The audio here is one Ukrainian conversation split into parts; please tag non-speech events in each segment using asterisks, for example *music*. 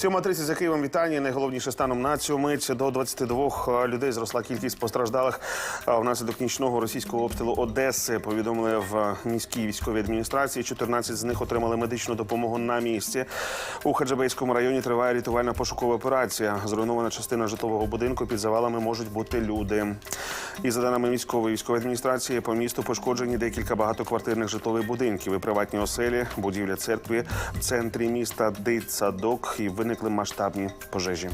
7.30 за Києвом вітання. Найголовніше станом на цю мить до 22 людей зросла кількість постраждалих внаслідок нічного російського обстрілу Одеси. Повідомили в міській військовій адміністрації. 14 з них отримали медичну допомогу на місці. У Хаджабейському районі триває рятувальна пошукова операція. Зруйнована частина житлового будинку. Під завалами можуть бути люди. І за даними міської військової адміністрації, по місту пошкоджені декілька багатоквартирних житлових будинків і приватні оселі, будівля церкви в центрі міста дитсадок і виникли масштабні пожежі.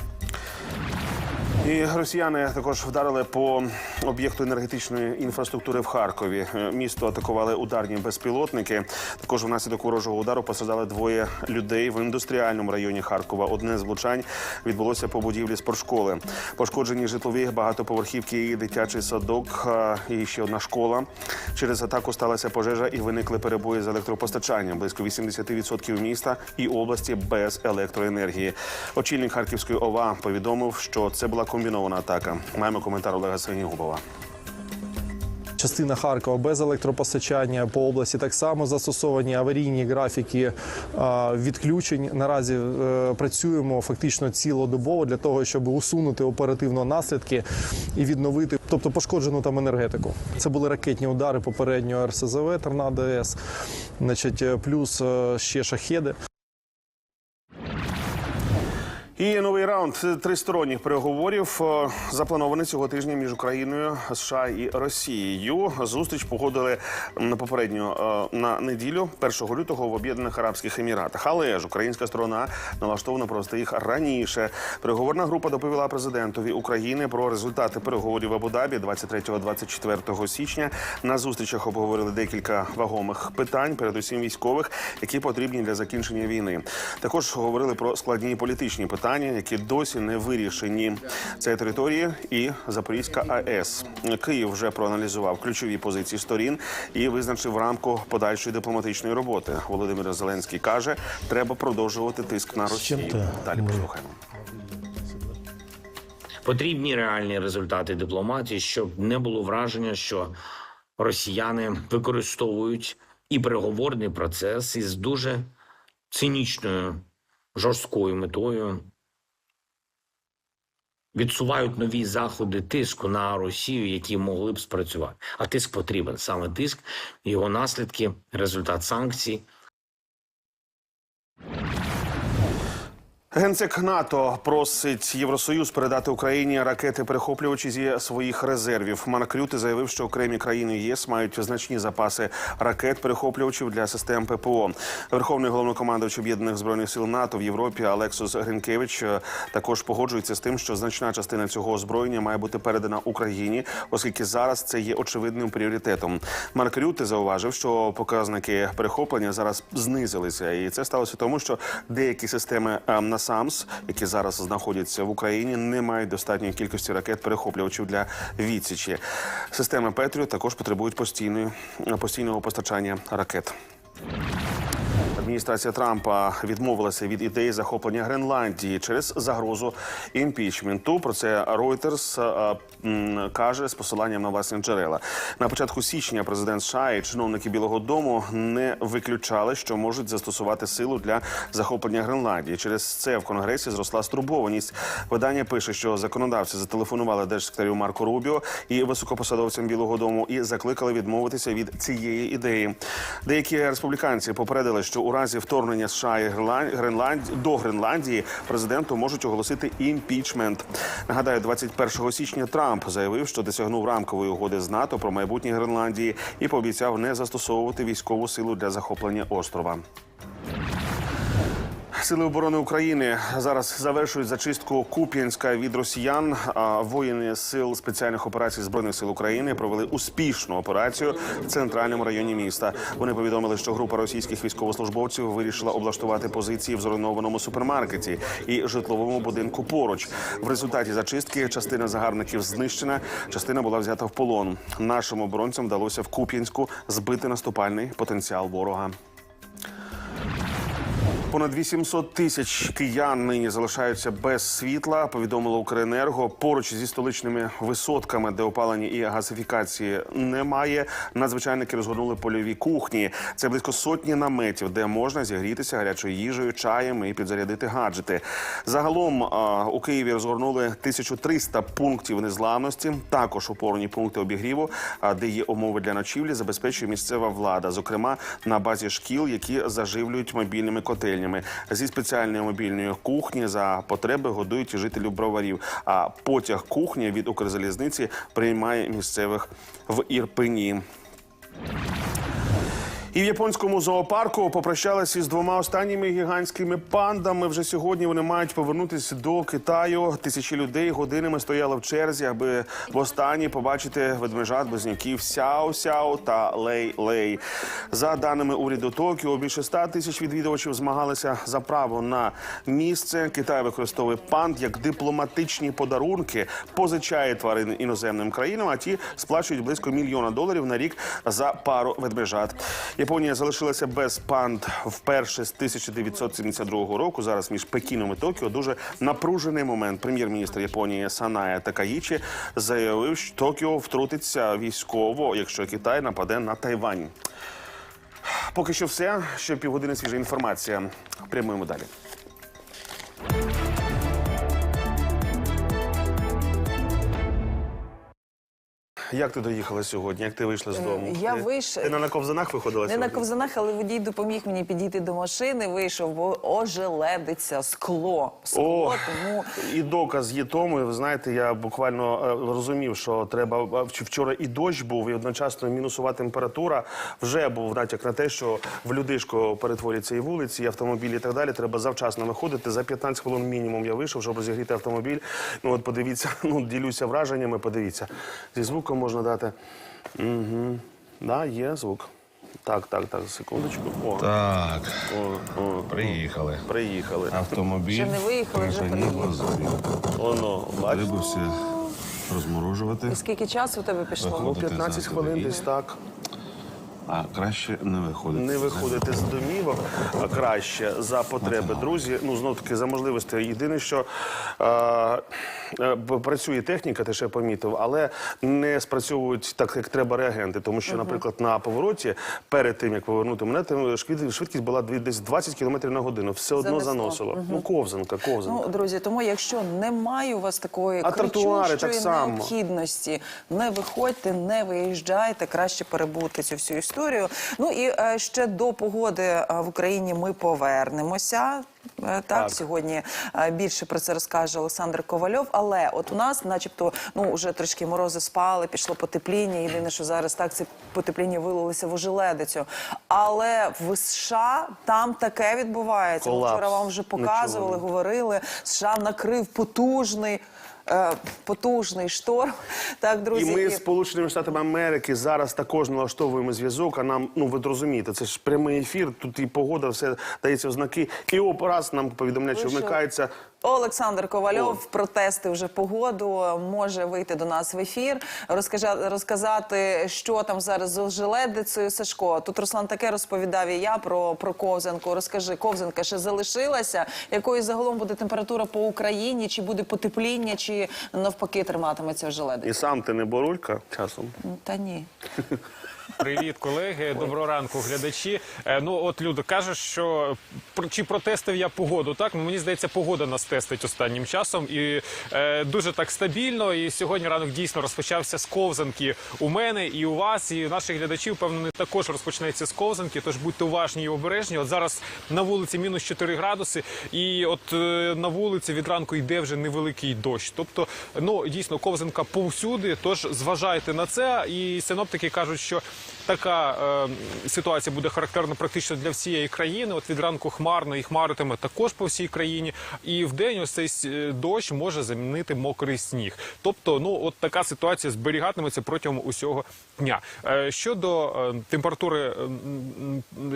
І росіяни також вдарили по об'єкту енергетичної інфраструктури в Харкові. Е, Місто атакували ударні безпілотники. Також внаслідок ворожого удару постраждали двоє людей в індустріальному районі Харкова. Одне з влучань відбулося по будівлі спортшколи. Пошкоджені житлові багатоповерхівки і дитячий садок, і ще одна школа. Через атаку сталася пожежа і виникли перебої з електропостачанням. Близько 80% міста і області без електроенергії. Очільник Харківської ОВА повідомив, що це була комбінована атака. Маємо коментар Олега Синігубова. Частина Харкова без електропостачання по області так само застосовані аварійні графіки відключень. Наразі е, працюємо фактично цілодобово для того, щоб усунути оперативно наслідки і відновити, тобто пошкоджену там енергетику. Це були ракетні удари попереднього РСЗВ Торнадо С, значить, е, плюс е, ще шахеди. І новий раунд тристоронніх переговорів е, запланований цього тижня між Україною, США і Росією. Зустріч погодили попередньо е, на неділю 1 лютого в Об'єднаних Арабських Еміратах. Але ж українська сторона налаштована провести їх раніше. Переговорна група доповіла президентові України про результати переговорів в Абу-Дабі 23-24 січня. На зустрічах обговорили декілька вагомих питань, передусім військових, які потрібні для закінчення війни. Також говорили про складні політичні питання, які досі не вирішені. Це території і Запорізька АЕС. Київ вже проаналізував ключові позиції сторін і визначив рамку подальшої дипломатичної роботи. Володимир Зеленський каже, треба продовжувати тиск на Росію. Далі послухаємо. Потрібні реальні результати дипломатії, щоб не було враження, що росіяни використовують і переговорний процес із дуже цинічною жорсткою метою. Відсувають нові заходи тиску на Росію, які могли б спрацювати. А тиск потрібен саме тиск, його наслідки, результат санкцій, Генсек НАТО просить Євросоюз передати Україні ракети перехоплювачі зі своїх резервів. Марк Рюти заявив, що окремі країни ЄС мають значні запаси ракет перехоплювачів для систем ППО. Верховний головнокомандувач об'єднаних збройних сил НАТО в Європі Алексус Гринкевич е, також погоджується з тим, що значна частина цього озброєння має бути передана Україні, оскільки зараз це є очевидним пріоритетом. Марк Рюти зауважив, що показники перехоплення зараз знизилися, і це сталося тому, що деякі системи е, НАСАМС, які зараз знаходяться в Україні, не мають достатньої кількості ракет перехоплювачів для відсічі. Системи Петріо також потребують постійної постійного постачання ракет. Адміністрація Трампа відмовилася від ідеї захоплення Гренландії через загрозу імпічменту. Про це Reuters е, каже з посиланням на власні джерела. На початку січня президент США і чиновники Білого Дому не виключали, що можуть застосувати силу для захоплення Гренландії. Через це в конгресі зросла стурбованість. Видання пише, що законодавці зателефонували держсекретарю Марко Рубіо і високопосадовцям Білого Дому і закликали відмовитися від цієї ідеї. Деякі республіканці попередили, що у разі вторгнення США і Гренланд- до Гренландії президенту можуть оголосити імпічмент. Нагадаю, 21 січня Трамп заявив, що досягнув рамкової угоди з НАТО про майбутнє Гренландії і пообіцяв не застосовувати військову силу для захоплення острова. Сили оборони України зараз завершують зачистку Куп'янська від росіян. Воїни сил спеціальних операцій збройних сил України провели успішну операцію в центральному районі міста. Вони повідомили, що група російських військовослужбовців вирішила облаштувати позиції в зруйнованому супермаркеті і житловому будинку поруч. В результаті зачистки частина загарбників знищена, частина була взята в полон. Нашим оборонцям вдалося в Куп'янську збити наступальний потенціал ворога. Понад 800 тисяч киян нині залишаються без світла. Повідомило Укренерго. Поруч зі столичними висотками, де опалення і газифікації немає. Надзвичайники розгорнули польові кухні. Це близько сотні наметів, де можна зігрітися гарячою їжею, чаєм і підзарядити гаджети. Загалом у Києві розгорнули 1300 пунктів незламності. Також опорні пункти обігріву, де є умови для ночівлі, забезпечує місцева влада, зокрема на базі шкіл, які заживлюють мобільними котельнями. Зі спеціальної мобільної кухні за потреби годують жителів броварів. А потяг кухні від Укрзалізниці приймає місцевих в Ірпені. І в японському зоопарку попрощалися з двома останніми гігантськими пандами. Вже сьогодні вони мають повернутися до Китаю. Тисячі людей годинами стояли в черзі, аби востаннє побачити ведмежат близнюків Сяо Сяо та Лей Лей. За даними уряду Токіо, більше 100 тисяч відвідувачів змагалися за право на місце. Китай використовує панд як дипломатичні подарунки, позичає тварин іноземним країнам, а ті сплачують близько мільйона доларів на рік за пару ведмежат. Японія залишилася без панд вперше з 1972 року. Зараз між Пекіном і Токіо дуже напружений момент. Прем'єр-міністр Японії Саная Такаїчі заявив, що Токіо втрутиться військово, якщо Китай нападе на Тайвань. Поки що все. Ще півгодини свіжа інформація. Прямуємо далі. Як ти доїхала сьогодні? Як ти вийшла з дому? я Ти- вийш- Ти не на ковзанах виходила Не сьогодні? на ковзанах, але водій допоміг мені підійти до машини, вийшов, бо ожеледиться скло. Скло, О, тому і доказ є тому. Ви знаєте, я буквально е, розумів, що треба е, вч- вчора і дощ був, і одночасно мінусова температура. Вже був натяк на те, що в людишко перетворяться і вулиці, і автомобілі, і так далі. Треба завчасно виходити. За 15 хвилин мінімум я вийшов, щоб розігріти автомобіль. Ну от подивіться, *laughs* ну ділюся враженнями. Подивіться, зі звуком можна дати. Угу. Да, є звук. Так, так, так, секундочку. О, Так, о, о, приїхали. приїхали. Автомобіль Ще не виїхали, вже приїхали. бачите? Треба все розморожувати, скільки часу у тебе пішло? Ну, 15 хвилин десь так. а краще не виходити. Не виходити з домівок а краще за потреби. Друзі, ну знов таки за можливості. Єдине, що е, працює техніка, ти ще помітив, але не спрацьовують так, як треба реагенти. Тому що, наприклад, на повороті перед тим як повернути мене, там швид- швидкість була десь 20 км на годину. Все одно Занесло. заносило. Ну ковзанка, ковзанка. Ну, друзі, тому якщо немає у вас такої А тротуари так кричущої само. необхідності, не виходьте, не виїжджайте, краще перебути цю всю історію. Ну і е, ще до погоди е, в Україні ми повернемося. Е, Так, Так. сьогодні е, більше про це розкаже Олександр Ковальов. Але от у нас, начебто, ну вже трішки морози спали, пішло потепління. Єдине, що зараз так це потепління вилилося в ожеледицю. Але в США там таке відбувається. Колапс. Вчора вам вже показували, говорили. США накрив потужний. Е, Потужний шторм, *laughs* так І друзі, ми і- з Сполученими Штатами Америки зараз також налаштовуємо зв'язок. А нам, ну ви розумієте, це ж прямий ефір. Тут і погода, все дається ознаки. І оп, раз нам повідомляють, що вмикається. Олександр Ковальов протести вже погоду може вийти до нас в ефір, розкажа- розказати, що там зараз з ожеледицею. Сашко, тут Руслан таке розповідав і я про, про ковзанку. Розкажи, ковзанка ще залишилася. Якою загалом буде температура по Україні? Чи буде потепління, чи навпаки триматиметься ожеледиця? І сам ти не борулька часом. Та ні. *laughs* Привіт, колеги. Доброго ранку, глядачі. Е, Ну, от люди кажуть, що про- чи протестив я погоду. Так ну мені здається, погода нас тестить останнім часом і е, дуже так стабільно. І сьогодні ранок дійсно розпочався з ковзанки у мене і у вас, і у наших глядачів. Впевнений, також розпочнеться з ковзанки. Тож будьте уважні і обережні. От зараз на вулиці мінус 4 градуси, і от е, на вулиці від ранку йде вже невеликий дощ. Тобто, ну дійсно ковзанка повсюди. Тож зважайте на це. І синоптики кажуть, що така е, ситуація буде характерна практично для всієї країни. От від ранку хмарно і хмаритиме також по всій країні. І в день ось цей е, дощ може замінити мокрий сніг. Тобто, ну от така ситуація зберігатиметься протягом усього дня. Е, щодо е, температури,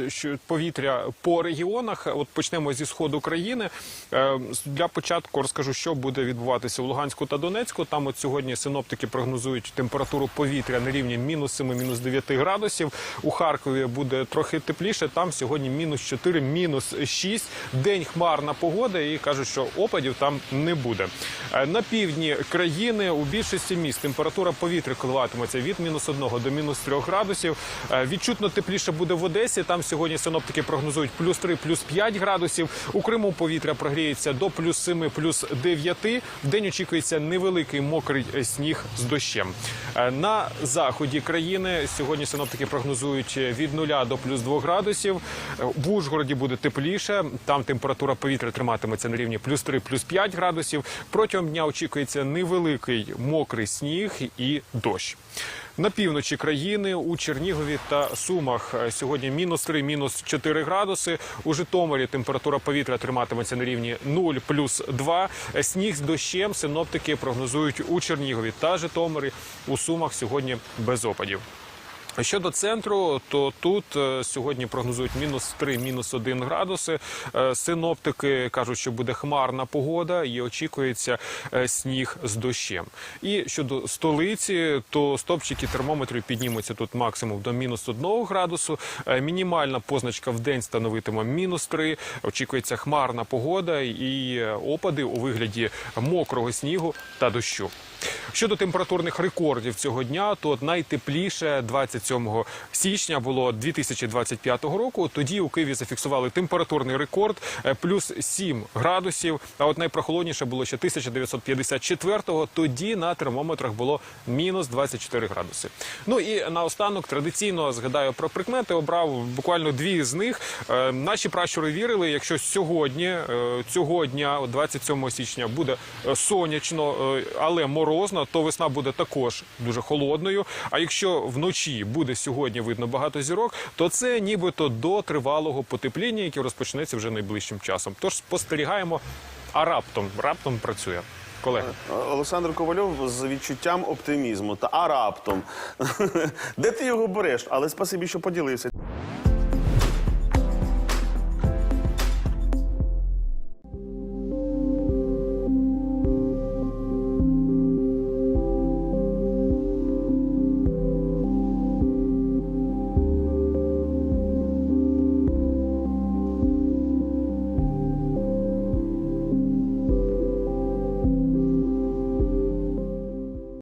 е, що повітря по регіонах. От почнемо зі сходу країни. Е, Для початку розкажу, що буде відбуватися у Луганську та Донецьку. Там от сьогодні синоптики прогнозують температуру повітря на рівні мінус 7, мінус 9 градусів. У Харкові буде трохи тепліше. Там сьогодні мінус 4, мінус 6. День хмарна погода, і кажуть, що опадів там не буде. Е, На півдні країни у більшості міст температура повітря коливатиметься від мінус 1 до мінус 3 градусів. Е, Відчутно тепліше буде в Одесі. Там сьогодні синоптики прогнозують плюс 3, плюс 5 градусів. У Криму повітря прогріється до плюс 7, плюс 9. В день очікується невеликий мокрий сніг з дощем. Е, На заході країни сьогодні синоптики прогнозують від 0 до плюс 2 градусів. Е, В Ужгороді буде тепліше. Там температура повітря триматиметься на рівні плюс 3, плюс 5 градусів. Протягом дня очікується невеликий мокрий сніг і дощ. На півночі країни у Чернігові та Сумах е, сьогодні мінус 3, мінус 4 градуси. У Житомирі температура повітря триматиметься на рівні 0, плюс 2. Е, Сніг з дощем синоптики прогнозують у Чернігові та Житомирі. У Сумах сьогодні без опадів. Щодо центру, то тут е, сьогодні прогнозують мінус 3, мінус 1 градуси. Е, Синоптики кажуть, що буде хмарна погода і очікується е, сніг з дощем. І щодо столиці, то стопчики термометрів піднімуться тут максимум до мінус 1 градусу. Мінімальна позначка в день становитиме мінус 3. Очікується хмарна погода і опади у вигляді мокрого снігу та дощу. Щодо температурних рекордів цього дня, то найтепліше 27 січня було 2025 року. Тоді у Києві зафіксували температурний рекорд е, плюс 7 градусів. А от найпрохолодніше було ще 1954-го. Тоді на термометрах було мінус 24 градуси. Ну і наостанок традиційно згадаю про прикмети. Обрав буквально дві з них. Е, Наші пращури вірили, якщо сьогодні, цього дня, от 27 січня, буде е, сонячно, але морозно, то весна буде також дуже холодною. А якщо вночі буде сьогодні видно багато зірок, то це нібито до тривалого потепління, яке розпочнеться вже найближчим часом. Тож спостерігаємо, а раптом раптом працює. Колеги. Олександр Ковальов з відчуттям оптимізму. Та а раптом. *laughs* Де ти його береш? Але спасибі, що поділився.